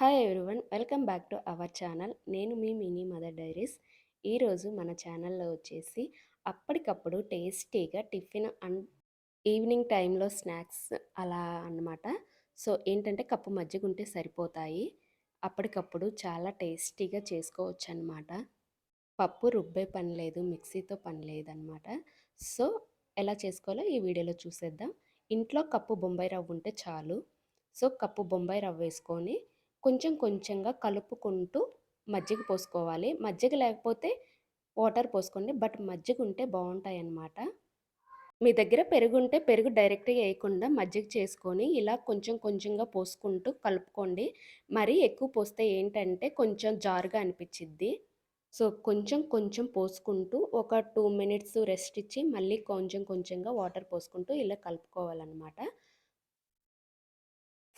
Hi everyone welcome back to our channel నేను మీ mini mother diaries ఈరోజు మన ఛానల్లో వచ్చేసి అప్పటికప్పుడు టేస్టీగా టిఫిన్ అండ్ ఈవినింగ్ టైంలో స్నాక్స్ అలా అన్నమాట. సో ఏంటంటే కప్పు మజ్జిగ ఉంటే సరిపోతాయి. అప్పటికప్పుడు చాలా టేస్టీగా చేసుకోవచ్చు అనమాట పప్పు రుబ్బే పని లేదు మిక్సీతో పని లేదనమాట సో ఎలా చేసుకోవాలో ఈ వీడియోలో చూసేద్దాం. ఇంట్లో కప్పు బొంబాయి రవ్వ ఉంటే చాలు. సో కప్పు బొంబాయి రవ్వ వేసుకొని కొంచెం కొంచెంగా కలుపుకుంటూ మజ్జిగ పోసుకోవాలి. మజ్జిగ లేకపోతే వాటర్ పోసుకోండి. బట్ మజ్జిగ ఉంటే బాగుంటాయి అన్నమాట మీ దగ్గర పెరుగు ఉంటే పెరుగు డైరెక్ట్గా వేయకుండా మజ్జిగ చేసుకొని ఇలా కొంచెం కొంచెంగా పోసుకుంటూ కలుపుకోండి. మరీ ఎక్కువ పోస్తే ఏంటంటే కొంచెం జారుగా అనిపించిద్ది సో కొంచెం కొంచెం పోసుకుంటూ ఒక టూ మినిట్స్ రెస్ట్ ఇచ్చి మళ్ళీ కొంచెం కొంచెంగా వాటర్ పోసుకుంటూ ఇలా కలుపుకోవాలన్నమాట.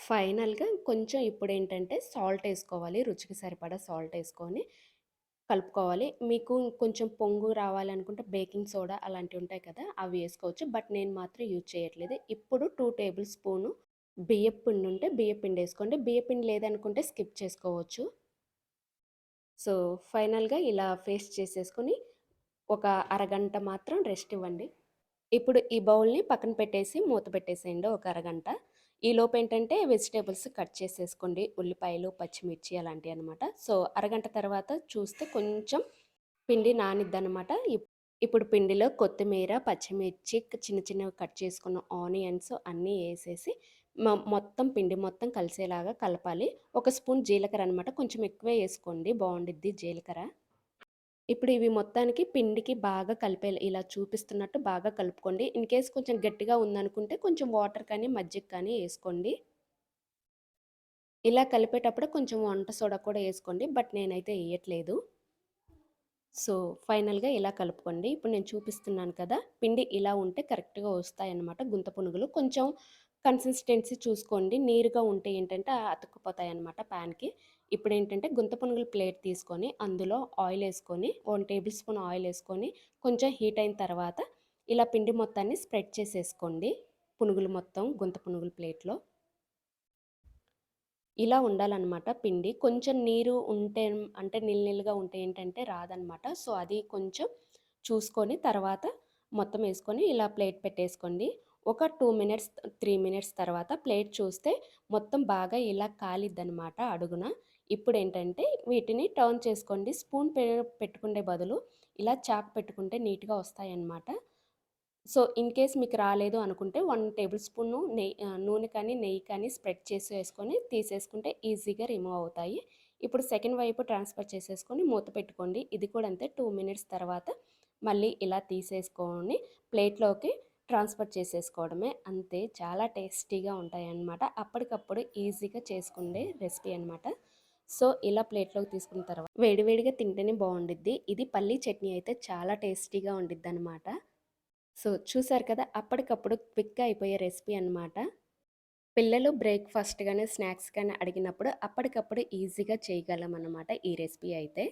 ఫైనల్‌గా కొంచెం ఇప్పుడు ఏంటంటే సాల్ట్ వేసుకోవాలి రుచికి సరిపడా సాల్ట్ వేసుకొని కలుపుకోవాలి. మీకు కొంచెం పొంగు రావాలనుకుంటే బేకింగ్ సోడా అలాంటివి ఉంటాయి కదా! అవి వేసుకోవచ్చు. బట్ నేను మాత్రం యూజ్ చేయట్లేదు. ఇప్పుడు టూ టేబుల్ స్పూను బియ్యపు పిండి ఉంటే బియ్యపు పిండి వేసుకోండి. బియ్యపు పిండి లేదనుకుంటే స్కిప్ చేసుకోవచ్చు. సో, ఫైనల్‌గా ఇలా ఫేస్ చేసేసుకొని ఒక అరగంట మాత్రం రెస్ట్ ఇవ్వండి. ఇప్పుడు ఈ బౌల్‌ని పక్కన పెట్టేసి మూత పెట్టేసేయండి ఒక అరగంట. ఈలోపు ఏంటంటే వెజిటేబుల్స్ కట్ చేసేసుకోండి. ఉల్లిపాయలు పచ్చిమిర్చి అలాంటివి అనమాట సో అరగంట తర్వాత చూస్తే కొంచెం పిండి నానిద్దనమాట ఇప్పుడు పిండిలో కొత్తిమీర పచ్చిమిర్చి చిన్న చిన్నవి కట్ చేసుకున్న ఆనియన్స్ అన్నీ వేసేసి మొత్తం పిండి మొత్తం కలిసేలాగా కలపాలి. ఒక స్పూన్ జీలకర్ర అనమాట కొంచెం ఎక్కువే వేసుకోండి. బాగుండిద్ది జీలకర్ర. ఇప్పుడు ఇవి మొత్తానికి పిండికి బాగా కలిపే ఇలా చూపిస్తున్నట్టు బాగా కలుపుకోండి. ఇన్ కేస్ కొంచెం గట్టిగా ఉందనుకుంటే కొంచెం వాటర్ కానీ మజ్జిగ కానీ వేసుకోండి. ఇలా కలిపేటప్పుడు కొంచెం వంట సోడా కూడా వేసుకోండి. బట్ నేనైతే వేయట్లేదు. సో ఫైనల్గా ఇలా కలుపుకోండి. ఇప్పుడు నేను చూపిస్తున్నాను కదా పిండి ఇలా ఉంటే కరెక్ట్గా వస్తాయన్నమాట గుంత పునుగులు. కొంచెం కన్సిస్టెన్సీ చూసుకోండి. నీరుగా ఉంటే ఏంటంటే అతుక్కుపోతాయి అనమాట ప్యాన్కి. ఇప్పుడు ఏంటంటే గుంత పునుగులు ప్లేట్ తీసుకొని అందులో ఆయిల్ వేసుకొని వన్ టేబుల్ స్పూన్ ఆయిల్ వేసుకొని కొంచెం హీట్ అయిన తర్వాత ఇలా పిండి మొత్తాన్ని స్ప్రెడ్ చేసేసుకోండి. పునుగులు మొత్తం గుంత పునుగులు ప్లేట్లో. ఇలా ఉండాలన్నమాట పిండి. కొంచెం నీరు ఉంటే అంటే నిల్నిల్గా ఉంటే ఏంటంటే రాదనమాట సో అది కొంచెం చూసుకొని తర్వాత మొత్తం వేసుకొని ఇలా ప్లేట్ పెట్టేసుకోండి. ఒక టూ మినిట్స్ త్రీ మినిట్స్ తర్వాత ప్లేట్ చూస్తే మొత్తం బాగా ఇలా కాలిద్దనమాట అడుగున. ఇప్పుడు ఏంటంటే వీటిని టర్న్ చేసుకోండి. స్పూన్ పెట్టుకునే బదులు ఇలా చాక్ పెట్టుకుంటే నీట్గా వస్తాయన్నమాట. సో ఇన్ కేస్ మీకు రాలేదు అనుకుంటే వన్ టేబుల్ స్పూన్ నెయ్యి నూనె కానీ నెయ్యి కానీ స్ప్రెడ్ చేసి వేసుకొని తీసేసుకుంటే ఈజీగా రిమూవ్ అవుతాయి. ఇప్పుడు సెకండ్ వైపు ట్రాన్స్ఫర్ చేసేసుకొని మూత పెట్టుకోండి. ఇది కూడా అంతే టూ మినిట్స్ తర్వాత మళ్ళీ ఇలా తీసేసుకొని ప్లేట్లోకి ట్రాన్స్ఫర్ చేసేసుకోవడమే అంతే. చాలా టేస్టీగా ఉంటాయి అన్నమాట అప్పటికప్పుడు ఈజీగా చేసుకునే రెసిపీ అనమాట సో ఇలా ప్లేట్లోకి తీసుకున్న తర్వాత వేడివేడిగా తింటేనే బాగుండిద్ది. ఇది పల్లీ చట్నీ అయితే చాలా టేస్టీగా ఉండిద్ది అనమాట సో చూసారు కదా అప్పటికప్పుడు క్విక్గా అయిపోయే రెసిపీ అనమాట పిల్లలు బ్రేక్ఫాస్ట్ కానీ స్నాక్స్ కానీ అడిగినప్పుడు అప్పటికప్పుడు ఈజీగా చేయగలం అనమాట ఈ రెసిపీ అయితే.